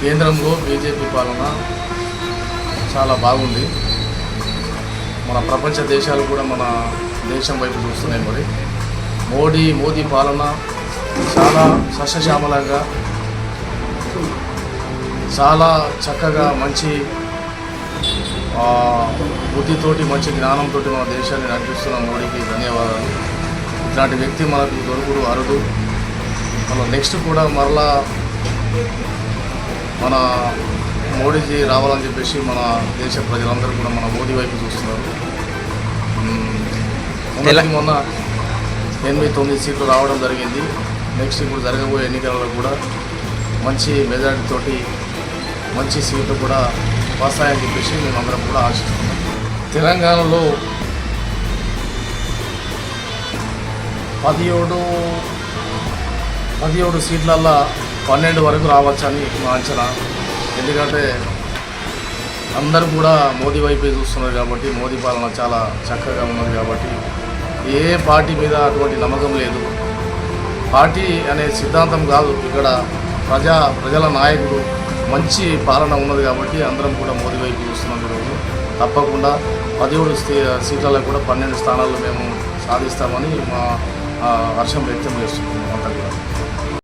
కేంద్రంలో బీజేపీ పాలన చాలా బాగుంది. మన ప్రపంచ దేశాలు కూడా మన దేశం వైపు చూస్తున్నాయి మరి. మోడీ మోదీ పాలన చాలా సస్యశ్యామలంగా చాలా చక్కగా మంచి బుద్ధితోటి మంచి జ్ఞానంతో మన దేశాన్ని నడిపిస్తున్న మోడీకి ధన్యవాదాలు. ఇట్లాంటి వ్యక్తి మనకు దొరుకుడు అరుడు మన నెక్స్ట్ కూడా మరలా మన మోడీజీ రావాలని చెప్పేసి మన దేశ ప్రజలందరూ కూడా మన మోదీ వైపు చూస్తున్నారు. మొన్న ఎనిమిది తొమ్మిది సీట్లు రావడం జరిగింది. నెక్స్ట్ ఇప్పుడు జరగబోయే ఎన్నికలలో కూడా మంచి మెజారిటీతోటి మంచి సీట్లు కూడా వస్తాయని చెప్పేసి మేమందరం కూడా ఆశిస్తున్నాం. తెలంగాణలో పదిహేడు పదిహేడు సీట్లల్లో పన్నెండు వరకు రావచ్చని మా అంచనా. ఎందుకంటే అందరూ కూడా మోదీ వైపే చూస్తున్నారు కాబట్టి మోదీ పాలన చాలా చక్కగా ఉన్నది కాబట్టి ఏ పార్టీ మీద అటువంటి నమ్మకం లేదు. పార్టీ అనే సిద్ధాంతం కాదు ఇక్కడ ప్రజా ప్రజల నాయకుడు మంచి పాలన ఉన్నది కాబట్టి అందరం కూడా మోదీ వైపు చూస్తున్నాం ఈరోజు. తప్పకుండా పదిహేడు సీట్లలో కూడా పన్నెండు స్థానాల్లో మేము సాధిస్తామని మా హర్షం వ్యక్తం చేస్తున్నాం అంతా కూడా